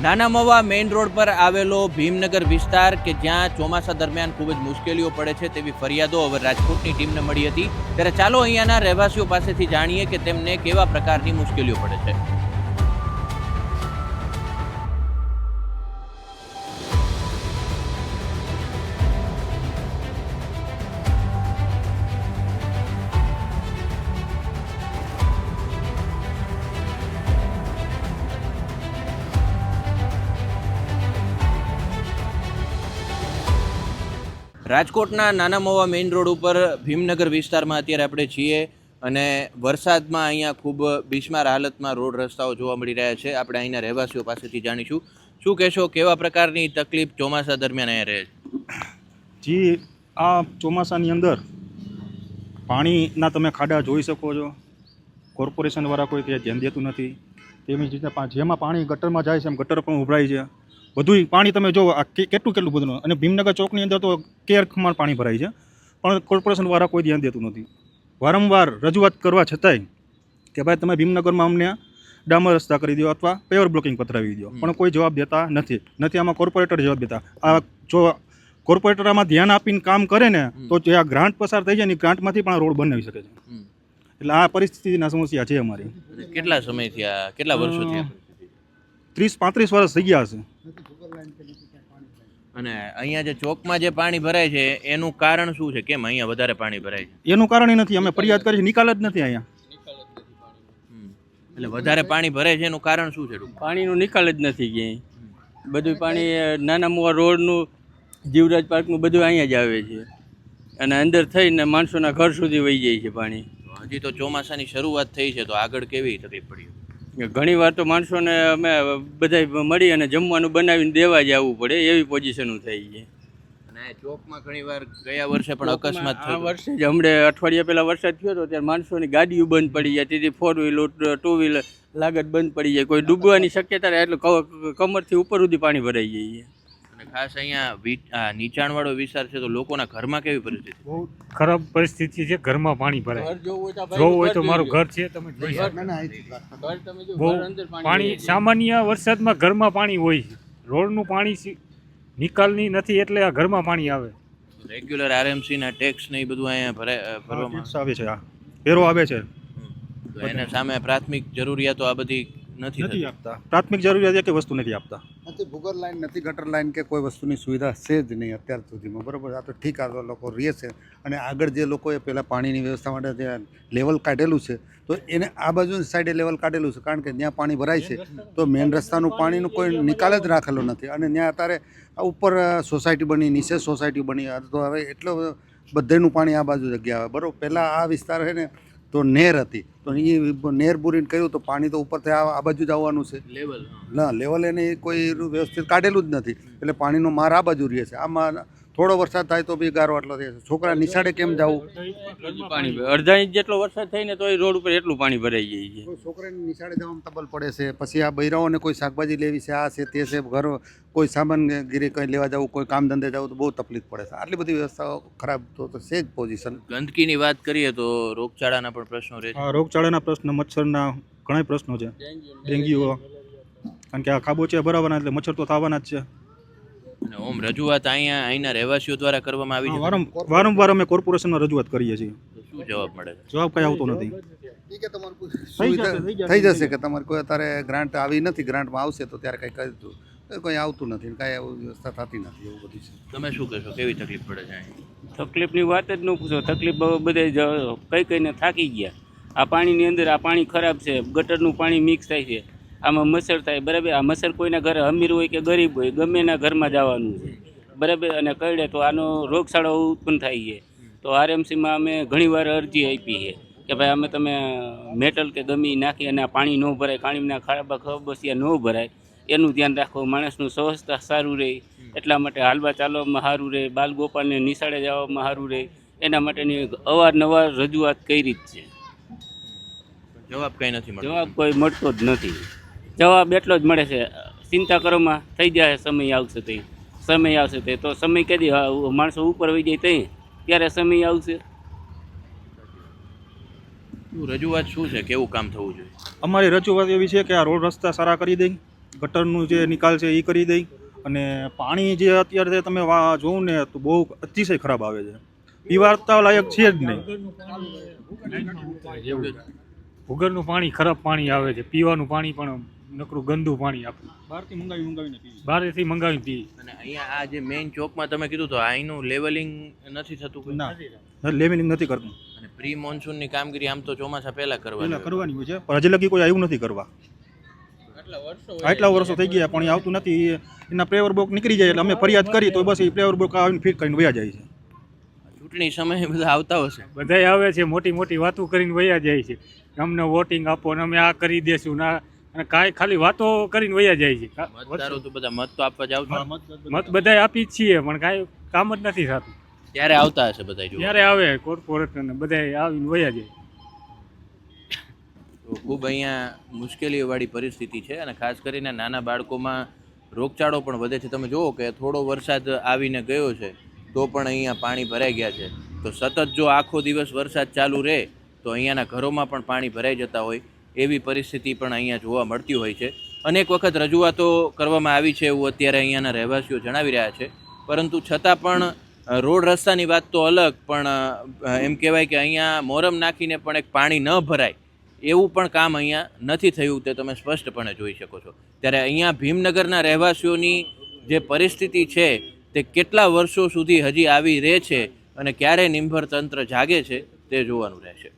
નાના Mava main road પર આવેલો ભીમનગર વિસ્તાર કે જ્યાં ચોમાસા દરમિયાન ખૂબ જ મુશ્કેલીઓ પડે છે તેવી ફરિયાદો હવે રાજકોટની ટીમને મળી હતી. ત્યારે ચાલો અહીંયાના રહેવાસીઓ પાસેથી જાણીએ કે તેમને કેવા પ્રકારની મુશ્કેલીઓ પડે છે. રાજકોટના નાના મોવા મેઇન રોડ ઉપર ભીમનગર વિસ્તારમાં અત્યારે આપણે છીએ અને વરસાદમાં અહીંયા ખૂબ બિસ્માર હાલતમાં રોડ રસ્તાઓ જોવા મળી રહ્યા છે. આપણે અહીંના રહેવાસીઓ પાસેથી જાણીશું. શું કહેશો, કેવા પ્રકારની તકલીફ ચોમાસા દરમિયાન અહીંયા રહે છે? જી, આ ચોમાસાની અંદર પાણીના તમે ખાડા જોઈ શકો છો. કોર્પોરેશનવાળા કોઈ ધ્યાન દેતું નથી. તેમની જેમાં પાણી ગટરમાં જાય છે, એમ ગટર પણ ઉભરાય છે. બધુંય પાણી તમે જો આ કે- કેટલું કેટલું બધું અને ભીમનગર ચોકની અંદર તો કેર ખમાણ પાણી ભરાય છે. પણ કોર્પોરેશનવાળા કોઈ ધ્યાન દેતું નથી. વારંવાર રજૂઆત કરવા છતાંય કે ભાઈ તમે ભીમનગરમાં અમને ડામર રસ્તા કરી દો અથવા પેવર બ્લોકિંગ પથરાવી દો પણ કોઈ જવાબ દેતા નથી. નથી આમાં કોર્પોરેટર જવાબ દેતા. આ જો કોર્પોરેટર આમાં ધ્યાન આપીને કામ કરે ને તો જે આ ગ્રાન્ટ પસાર થઈ જાય ને ગ્રાન્ટમાંથી પણ રોડ બનાવી શકે છે. એટલે આ પરિસ્થિતિના સમસ્યા છે અમારી. કેટલા સમયથી આ કેટલા વર્ષોથી? ત્રીસ પાંત્રીસ વર્ષ થઈ ગયા હશે અને અહીંયા જે ચોકમાં જે પાણી ભરાય છે એનું કારણ શું છે? કેમ અહીંયા વધારે પાણી ભરાય છે? એનું કારણ એ નથી. અમે ફરિયાદ કરી નિકાલ જ નથી અહીંયા. એટલે વધારે પાણી ભરાય છે એનું કારણ શું છે? પાણીનો નિકાલ જ નથી ક્યાંય. બધું પાણી નાના મોવા રોડનું જીવરાજ પાર્કનું બધું અહીંયા જ આવે છે. અને અંદર થઈને માણસોના ઘર સુધી વહી જાય છે પાણી. હજી તો ચોમાસાની શરૂઆત થઈ છે તો આગળ કેવી તકલીફ પડી? ઘણી વાર તો માણસોને અમે બધા મળી અને જમવાનું બનાવીને દેવા જ આવવું પડે એવી પોઝિશનો થઈ છે. અને ચોકમાં ઘણી વાર ગયા વર્ષે પણ અકસ્માત આ વર્ષે જ હમણે અઠવાડિયા પહેલાં વરસાદ થયો હતો ત્યારે માણસોની ગાડીઓ બંધ પડી જાય તેથી ફોર વ્હીલર ટુ વ્હીલર લાગત બંધ પડી જાય. કોઈ ડૂબવાની શક્યતા રહે એટલે કમરથી ઉપર સુધી પાણી ભરાઈ જાય ખાસ અહીંયા નીચાણવાળો વિસ્તાર છે તો લોકોના ઘરમાં કેવી પરિસ્થિતિ? બહુ ખરાબ પરિસ્થિતિ છે ઘરમાં પાણી ભરાય. જોવું હોય તો મારું ઘર છે તમે જોઈ શકો. બહુ પાણી સામાન્ય વરસાદમાં ઘરમાં પાણી હોય છે. રોડનું પાણી નિકાલની નથી એટલે આ ઘરમાં પાણી આવે. રેગ્યુલર આરએમસી ના ટેક્સ ને એ બધું અહીંયા ભરાય ભરવામાં આવે છે આ ફેરો આવે છે. તો એના સામે પ્રાથમિક જરૂરિયાતો આ બધી નથી નથી આપતા. પ્રાથમિક જરૂરિયાત એક વસ્તુ નથી આપતા. નથી ભૂગર લાઈન નથી ગટર લાઈન કે કોઈ વસ્તુની સુવિધા છે જ નહીં અત્યાર સુધીમાં. બરાબર? આ તો ઠીક આ લોકો રહે છે. અને આગળ જે લોકોએ પહેલાં પાણીની વ્યવસ્થા માટે જે લેવલ કાઢેલું છે તો એને આ બાજુ સાઈડે લેવલ કાઢેલું છે. કારણ કે જ્યાં પાણી ભરાય છે. તો મેઇન રસ્તાનું પાણીનું કોઈ નિકાલ જ રાખેલો નથી. અને ત્યાં અત્યારે આ ઉપર સોસાયટી બની નીચે સોસાયટી બની. આ તો હવે એટલો બધેનું પાણી આ બાજુ જગ્યા આવે. બરાબર? પહેલાં આ વિસ્તાર છે ને તો નેર હતી. તો એ નેર બુરીને કહ્યું તો પાણી તો ઉપરથી આ આ બાજુ જ આવવાનું છે. લેવલ ના લેવલ એને કોઈ વ્યવસ્થિત કાઢેલું જ નથી. એટલે પાણીનો માર આ બાજુ રહે છે. આમાં થોડો વરસાદ થાય તો બી ગારો આટલો થાય છે છોકરા નિશાળે કેમ જવું? પાણી અડધા ઇંચ જેટલો વરસાદ થાય ને તો એ રોડ ઉપર એટલું પાણી ભરાઈ જાય છે. છોકરાને નિશાળે જવામાં તબલ પડે છે. પછી આ બૈરાઓને કોઈ શાકભાજી લેવી છે આ છે તે છે ઘર કોઈ સામાન ગીરે કંઈ લેવા જવું કોઈ કામ ધંધે જવું તો બહુ તકલીફ પડે છે. આટલી બધી વ્યવસ્થાઓ ખરાબ તો તો છે જ પોઝિશન ગંદકીની વાત કરીએ તો રોગચાળાના પણ પ્રશ્નો રહે રોગચાળાના પ્રશ્ન મચ્છરના ઘણા પ્રશ્નો છે. ડેન્ગ્યુ કારણ કે આ ખાબોચિયા ભરાવાના એટલે મચ્છર તો થવાના જ છે. અને ઓમ રજૂઆત અહીંયા અહીંના રહેવાસીઓ દ્વારા કરવામાં આવી છે. વારંવાર વારંવાર અમે કોર્પોરેશનમાં રજૂઆત કરીએ છીએ. શું જવાબ મળે છે? જવાબ કઈ આવતો નથી. થઈ જશે કે તમારે કોઈ અત્યારે ગ્રાન્ટ આવી નથી ગ્રાન્ટમાં આવશે તો ત્યારે કંઈ કહી દીધું કોઈ આવતું નથી કાંઈ એવું વ્યવસ્થા થતી નથી એવું બધું છે. તમે શું કહેશો? કેવી તકલીફ પડે છે અહીં? તકલીફની વાત જ ન પૂછો. તકલીફ બધે કઈ કઈને થાકી ગયા. આ પાણીની અંદર આ પાણી ખરાબ છે. ગટરનું પાણી મિક્સ થાય છે. આમાં મચ્છર થાય બરાબર? આ મચ્છર કોઈના ઘરે અમીર હોય કે ગરીબ હોય ગમે એના ઘરમાં જવાનું છે બરાબર? અને કરડે તો આનો રોગચાળો ઉત્પન્ન થાય છે. તો આરએમસીમાં અમે ઘણીવાર અરજી આપી છે કે ભાઈ અમે તમે મેટલ કે ગમી નાખી અને પાણી ન ભરાય પાણીના ખાડા ખબસિયા ન ભરાય એનું ધ્યાન રાખો માણસનું સ્વસ્થતા સારું રહે એટલા માટે હાલવા ચાલવામાં સારું રહે બાલગોપાલને નિશાળે જવામાં સારું રહે એના માટેની અવારનવાર રજૂઆત કરી જ છે. જવાબ કઈ નથી જવાબ કોઈ મળતો જ નથી. જવાબ એટલો જ મળે છે. ચિંતા કરોમાં થઈ જાય સમય આવશે તે. સમય આવશે તે. તો સમય કદી માણસો ઉપર વહી જાય તઈ. ત્યારે સમય આવશે? રજૂઆત શું છે? કેવું કામ થવું જોઈએ? અમારી રજૂઆત એવી છે કે આ રોડ રસ્તા સારા કરી દઈ ગટરનું જે નિકાલ છે એ કરી દઈ અને પાણી જે અત્યારે તમે જોવું ને તો બહુ અતિશય ખરાબ આવે છે. પીવાતા લાયક છે જ નહીં. ભૂગરનું પાણી ખરાબ પાણી આવે છે. પીવાનું પાણી પણ નકરું ગંદુ પાણી આપે. બહારથી મંગાવી મંગાવીને પીવી. બહારથી મંગાવીને પીવી. અને અહીંયા આ જે મેઇન ચોકમાં તમે કીધું તો અહીંનું લેવલિંગ નથી થતું ના. લેવલિંગ નથી કરતું. અને પ્રી મોન્સૂનની કામગીરી આમ તો ચોમાસા પહેલા કરવાની કરવાની હોય છે પણ હજી લગી કોઈ આવ્યું નથી કરવા. આટલા વર્ષો થઈ ગયા પણ એ આવતું નથી. એના પ્લેવર બોક નીકળી જાય એટલે અમે ફરિયાદ કરી તો બસ એ પ્લેવર બોક આવીને ફિટ કરીને વયા જાય છે. ચૂંટણી સમયે બધા આવતા હશે. બધાય આવે છે મોટી મોટી વાતો કરીને વયા જાય છે. અમને વોટિંગ આપો ને અમે આ કરી દેશું ના અને કાંઈ ખાલી વાતો કરીને વયા જાય છે. બધા મત તો આપવા જ આવતા. મત બધા આપી જ છીએ પણ કાંઈ કામ જ નથી થતું. ત્યારે આવતા હશે બધા જો ત્યારે આવે કોર્પોરેટ ને બધાય આવીને વયા જાય. તો ખૂબ અહીંયા મુશ્કેલીઓવાળી પરિસ્થિતિ છે અને ખાસ કરીને નાના બાળકોમાં રોગચાળો પણ વધે છે. તમે જુઓ કે થોડો વરસાદ આવીને ગયો છે તો પણ અહીંયા પાણી ભરાઈ ગયા છે. તો સતત જો આખો દિવસ વરસાદ ચાલુ રહે તો અહીંયાના ઘરોમાં પણ પાણી ભરાઈ જતા હોય. એવી પરિસ્થિતિ પણ અહીંયા જોવા મળતી હોય છે. અનેક વખત રજૂઆતો કરવામાં આવી છે એવું અત્યારે અહીંયાના રહેવાસીઓ જણાવી રહ્યા છે. પરંતુ છતાં પણ રોડ રસ્તાની વાત તો અલગ, પણ એમ કહેવાય કે અહીંયા મોરમ નાખીને પણ એક પાણી ન ભરાય. એવું પણ કામ અહીંયા નથી થયું તે તમે સ્પષ્ટપણે જોઈ શકો છો. ત્યારે અહીંયા ભીમનગરના રહેવાસીઓની જે પરિસ્થિતિ છે, તે કેટલા વર્ષો સુધી હજી આવી રહે છે અને ક્યારે નિંભર તંત્ર જાગે છે તે જોવાનું રહેશે.